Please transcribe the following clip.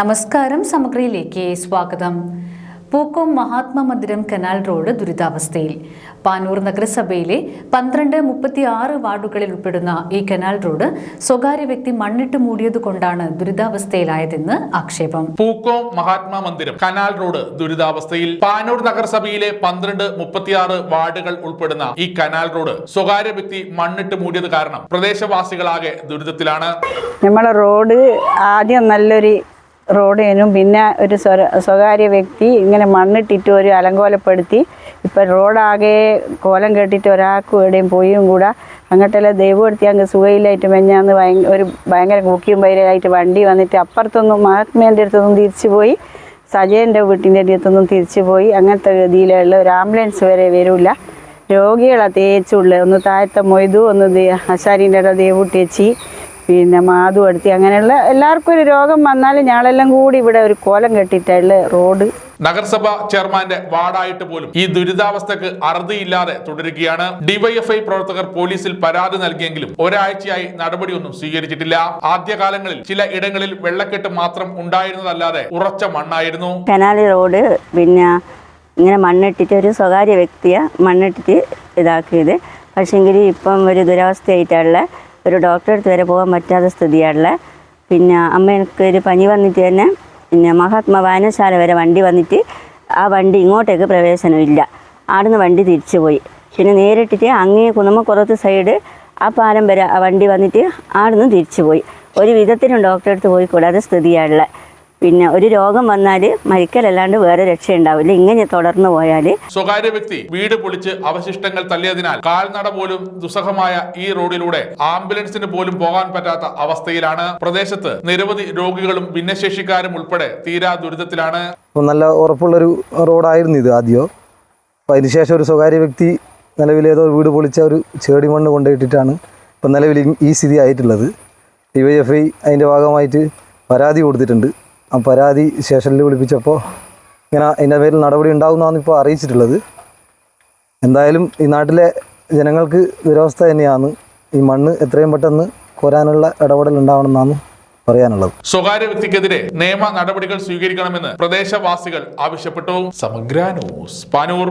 നമസ്കാരം സമഗ്രയിലേക്ക് സ്വാഗതം. പൂക്കോം മഹാത്മാ മന്ദിരം കനാൽ റോഡ് ദുരിതാവസ്ഥയിൽ. പാനൂർ നഗരസഭയിലെ പന്ത്രണ്ട് മുപ്പത്തി ആറ് വാർഡുകളിൽ ഉൾപ്പെടുന്ന ഈ കനാൽ റോഡ് സ്വകാര്യ വ്യക്തി മണ്ണിട്ട് മൂടിയതുകൊണ്ടാണ് ദുരിതാവസ്ഥയിലായതെന്ന് ആക്ഷേപം. പൂക്കോം മഹാത്മാ മന്ദിരം കനാൽ റോഡ് ദുരിതാവസ്ഥയിൽ പാനൂർ നഗരസഭയിലെ പന്ത്രണ്ട് മുപ്പത്തിയാറ് വാർഡുകൾ ഉൾപ്പെടുന്ന ഈ കനാൽ റോഡ് സ്വകാര്യ വ്യക്തി മണ്ണിട്ട് മൂടിയത് കാരണം പ്രദേശവാസികളാകെ ദുരിതത്തിലാണ്. നമ്മളെ റോഡ് ആദ്യം നല്ലൊരു റോഡേനും പിന്നെ ഒരു സ്വകാര്യ വ്യക്തി ഇങ്ങനെ മണ്ണിട്ടിട്ട് ഒരു അലങ്കോലപ്പെടുത്തി ഇപ്പം റോഡാകെ കോലം കെട്ടിട്ട് ഒരാൾക്ക് എവിടെയും പോയും കൂടെ. അങ്ങോട്ടെല്ലാം ദൈവം എടുത്തി അങ്ങ് സുഖയിലായിട്ട് മെഞ്ഞാന്ന് ഭയങ്കര ഒരു ഭയങ്കര കുക്കിയും പൈരായിട്ട് വണ്ടി വന്നിട്ട് അപ്പുറത്തൊന്നും മഹാത്മേന്റെ അടുത്തൊന്നും തിരിച്ചു പോയി. സജയന്റെ വീട്ടിന്റെ അടുത്തൊന്നും തിരിച്ചു പോയി. അങ്ങനത്തെ ഗതിയിലുള്ള ഒരു ആംബുലൻസ് വരെ വരില്ല. രോഗികളാണ് തേച്ചുള്ളത് ഒന്ന് താഴത്തെ മൊയ്തു ഒന്ന് ആശാരിന്റെ ഇട ദേവുട്ടേച്ചി പിന്നെ മാതു അടുത്തി അങ്ങനെയുള്ള എല്ലാവർക്കും ഒരു രോഗം വന്നാൽ ഞങ്ങളെല്ലാം കൂടി ഇവിടെ ഒരു കോലം കെട്ടിയിട്ടുള്ള റോഡ്. നഗരസഭ ചെയർമാന്റെ വാർഡായിട്ട് പോലും ഈ ദുരിതാവസ്ഥക്ക് അറുതിയില്ലാതെ തുടരുകയാണ്. ഡിവൈഎഫ്ഐ പ്രവർത്തകർ പോലീസിൽ പരാതി നൽകിയെങ്കിലും ഒരാഴ്ചയായി നടപടിയൊന്നും സ്വീകരിച്ചിട്ടില്ല. ആദ്യകാലങ്ങളിൽ ചില ഇടങ്ങളിൽ വെള്ളക്കെട്ട് മാത്രം ഉണ്ടായിരുന്നതല്ലാതെ ഉറച്ച മണ്ണായിരുന്നു. കനാലി റോഡ് പിന്നെ ഇങ്ങനെ മണ്ണിട്ടിട്ട് ഒരു സ്വകാര്യ വ്യക്തിയെ മണ്ണിട്ടിട്ട് ഇതാക്കിയത്. പക്ഷേങ്കിൽ ഇപ്പം ഒരു ദുരവസ്ഥയായിട്ടുള്ള ഒരു ഡോക്ടറെ അടുത്ത് വരെ പോകാൻ പറ്റാത്ത സ്ഥിതിയുള്ള പിന്നെ അമ്മയ്ക്ക് ഒരു പനി വന്നിട്ട് തന്നെ പിന്നെ മഹാത്മാ വായനശാല വരെ വണ്ടി വന്നിട്ട് ആ വണ്ടി ഇങ്ങോട്ടേക്ക് പ്രവേശനമില്ല. ആടുന്ന് വണ്ടി തിരിച്ചു പോയി. പിന്നെ നേരിട്ടിട്ട് അങ്ങേ കുന്നമ്മക്കുറത്ത് സൈഡ് ആ പാലം വരെ ആ വണ്ടി വന്നിട്ട് ആടുന്ന് തിരിച്ചു പോയി. ഒരു വിധത്തിനും ഡോക്ടറെ അടുത്ത് പോയി കൂടാതെ സ്ഥിതിയുള്ള പിന്നെ ഒരു രോഗം വന്നാൽ മരിക്കലല്ലാണ്ട് വേറെ രക്ഷയുണ്ടാവില്ല. ഇങ്ങനെ തുടർന്നു പോയാൽ സ്വകാര്യ വ്യക്തി വീട് പൊളിച്ച് അവശിഷ്ടങ്ങൾ തള്ളിയതിനാൽ കാൽനട പോലും ദുസ്സഹമായ ഈ റോഡിലൂടെ ആംബുലൻസിന് പോലും പോകാൻ പറ്റാത്ത അവസ്ഥയിലാണ്. പ്രദേശത്ത് നിരവധി രോഗികളും ഭിന്നശേഷിക്കാരും ഉൾപ്പെടെ തീരാ ദുരിതത്തിലാണ്. നല്ല ഉറപ്പുള്ളൊരു റോഡായിരുന്നു ഇത് ആദ്യം? അപ്പം അതിനുശേഷം ഒരു സ്വകാര്യ വ്യക്തി നിലവിലേതോ വീട് പൊളിച്ച ഒരു ചേടി മണ്ണ് കൊണ്ടുപോയിട്ടിട്ടാണ് ഇപ്പം നിലവിൽ ഈ സ്ഥിതി ആയിട്ടുള്ളത്. ഡി വൈ എഫ് ഐ അതിന്റെ ഭാഗമായിട്ട് പരാതി കൊടുത്തിട്ടുണ്ട്. പരാതി സ്റ്റേഷനിൽ വിളിപ്പിച്ചപ്പോൾ ഇങ്ങനെ അതിന്റെ പേരിൽ നടപടി ഉണ്ടാകുന്നതാണ് ഇപ്പോൾ അറിയിച്ചിട്ടുള്ളത്. എന്തായാലും ഈ നാട്ടിലെ ജനങ്ങൾക്ക് ദുരവസ്ഥ തന്നെയാണ്. ഈ മണ്ണ് എത്രയും പെട്ടെന്ന് കോരാനുള്ള ഇടപെടൽ ഉണ്ടാവണമെന്നാണ് പറയാനുള്ളത്. സ്വകാര്യ വ്യക്തിക്കെതിരെ നിയമ നടപടികൾ സ്വീകരിക്കണമെന്ന് പ്രദേശവാസികൾ ആവശ്യപ്പെട്ടു. സമഗ്ര ന്യൂസ് പാനൂർ.